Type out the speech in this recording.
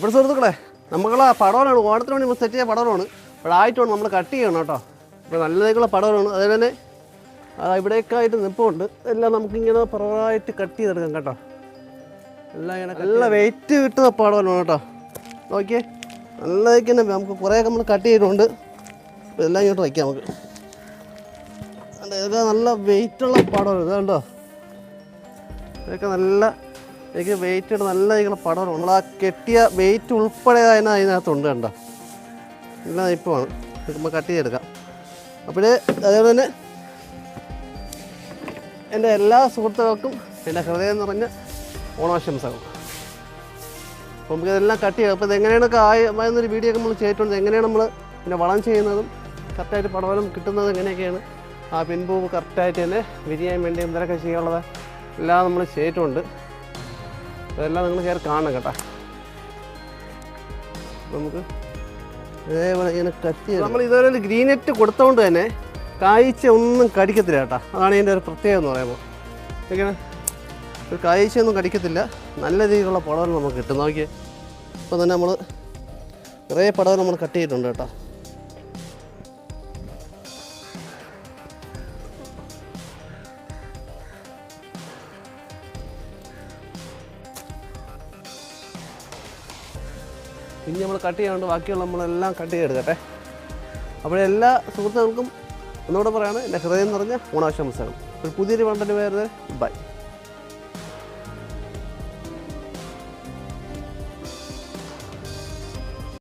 അപ്പോൾ സുഹൃത്തുക്കളെ നമ്മളെ പടവലാണ് ഓണത്തിന് വേണ്ടി നമ്മൾ സെറ്റ് ചെയ്ത പടവലാണ് അപ്പോഴായിട്ടാണ് നമ്മൾ കട്ട് ചെയ്യണം കേട്ടോ. അപ്പോൾ നല്ലതായിട്ടുള്ള പടവലാണ് അതുപോലെ തന്നെ ആ ഇവിടെയൊക്കെ ആയിട്ട് നിൽപ്പുണ്ട് എല്ലാം നമുക്കിങ്ങനെ പടവായിട്ട് കട്ട് ചെയ്തെടുക്കാം കേട്ടോ. എല്ലാം ഇങ്ങനെ നല്ല വെയിറ്റ് കിട്ടുന്ന പടവലാണ് കേട്ടോ. നോക്കിയേ നല്ല തന്നെ നമുക്ക് കുറേയൊക്കെ നമ്മൾ കട്ട് ചെയ്തിട്ടുണ്ട്. അപ്പോൾ എല്ലാം ഇങ്ങോട്ട് വയ്ക്കാം നമുക്ക്. ഇതൊക്കെ നല്ല വെയിറ്റുള്ള പടമാണ് ഇത് കണ്ടോ. ഇതൊക്കെ നല്ല എനിക്ക് വെയിറ്റ് നല്ല ഇങ്ങനെ പടമാണ് നമ്മൾ ആ കെട്ടിയ വെയിറ്റ് ഉൾപ്പെടെ അതിന് അതിനകത്തുണ്ട് കണ്ട? ഇല്ല ഇപ്പമാണ് നമ്മൾ കട്ട് ചെയ്തെടുക്കാം. അപ്പോഴേ അതേപോലെ തന്നെ എന്റെ എല്ലാ സുഹൃത്തുക്കൾക്കും എന്റെ ഹൃദയം നിറഞ്ഞ ഓണാശംസകൾ. അപ്പോൾ നമുക്ക് ഇതെല്ലാം കട്ട് ചെയ്യാം. അപ്പോൾ ഇതെങ്ങനെയാണ് ആയെന്നൊരു വീഡിയോ ഒക്കെ നമ്മൾ ചെയ്തിട്ടുണ്ട്. എങ്ങനെയാണ് നമ്മൾ പിന്നെ വളം ചെയ്യുന്നതും കറക്റ്റായിട്ട് പടവലം കിട്ടുന്നത് എങ്ങനെയൊക്കെയാണ് ആ പിൻപൂവ് കറക്റ്റായിട്ട് തന്നെ വിരിയാൻ വേണ്ടി എന്തൊക്കെ ചെയ്യാനുള്ളത് എല്ലാം നമ്മൾ ചെയ്തിട്ടുണ്ട്. അതെല്ലാം നിങ്ങൾ കയറി കാണണം കേട്ടോ. നമുക്ക് ഇതേപോലെ ഇങ്ങനെ കത്തി നമ്മൾ ഇതുവരെ ഒരു ഗ്രീൻ നെറ്റ് കൊടുത്തോണ്ട് തന്നെ കായ്ച്ച ഒന്നും കടിക്കത്തില്ല കേട്ടോ. അതാണ് ഇതിന്റെ ഒരു പ്രത്യേകത എന്ന് പറയുമ്പോൾ. ഇങ്ങനെ ഒരു കായ്ച്ചയൊന്നും കടിക്കത്തില്ല. നല്ല രീതിയിലുള്ള പടവൽ നമുക്ക് കിട്ടും. നോക്കിയേ. ഇപ്പോൾ തന്നെ നമ്മൾ കുറേ പടവൽ നമ്മൾ കട്ട് ചെയ്തിട്ടുണ്ട് കേട്ടോ. ഇനി നമ്മൾ കട്ട് ചെയ്യാണ്ട് ബാക്കിയുള്ള നമ്മളെല്ലാം കട്ട് ചെയ്തെടുക്കട്ടെ അപ്പോൾ എല്ലാ സുഹൃത്തുക്കൾക്കും ഒന്നുകൂടെ പറയുകയാണ് എന്റെ ഹൃദയം നിറഞ്ഞ ഓണാശംസകൾ ഒരു പുതിയൊരു കണ്ടന്റ് വേറെ ബൈ